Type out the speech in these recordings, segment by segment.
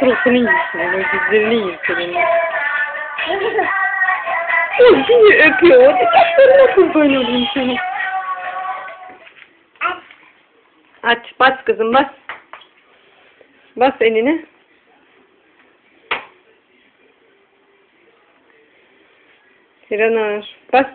Suratını yiyorsun, onun dizlerini yiyorsun. seni öpüyor. Dikkatlerine kurban olayım seni. Aç, bas kızım bas. Bas elini. Hiranur, bas.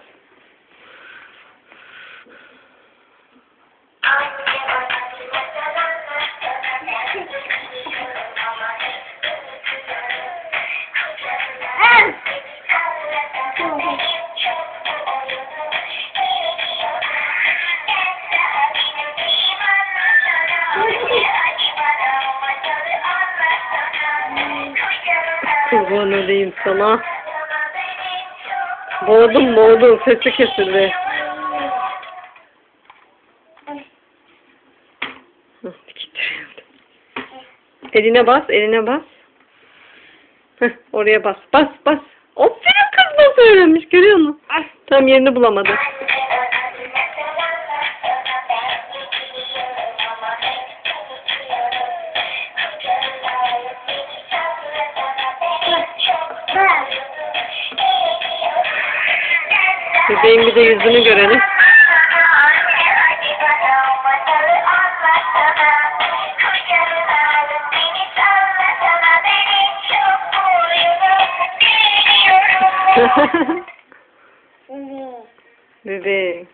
Kurban olayım sana. Boğdum boğdum sesi kesildi. Eline bas, eline bas. Heh, oraya bas, bas, bas. Aferin kız nasıl öğrenmiş görüyor musun? Tam yerini bulamadı. Bebeğin bir de yüzünü görelim. Bebeğim.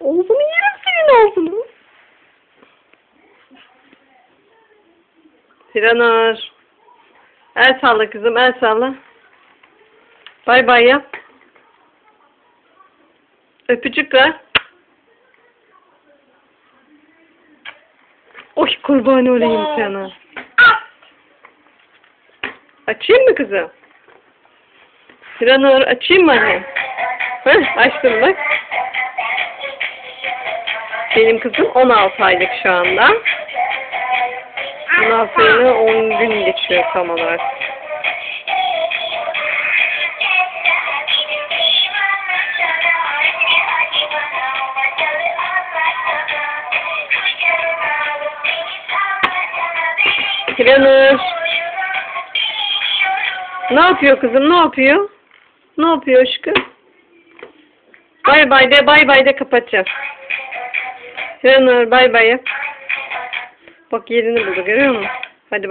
Ağzını yerim senin ağzını. Hiranur. El salla kızım el salla. Bay bay yap. Öpücük ver. Oy kurban olayım sana. Açayım mı kızım? Hiranur açayım mı anne? Heh, açtım bak. Benim kızım 16 aylık şu anda. 16 ayını 10 gün geçiyor tam olarak. Hiranur. Ne yapıyor kızım? Ne yapıyor? Ne yapıyor aşkım? Bay bay de bay bay de kapatacağım. Hiranur bay bay. Bak yerini buldu görüyor musun? Hadi bay.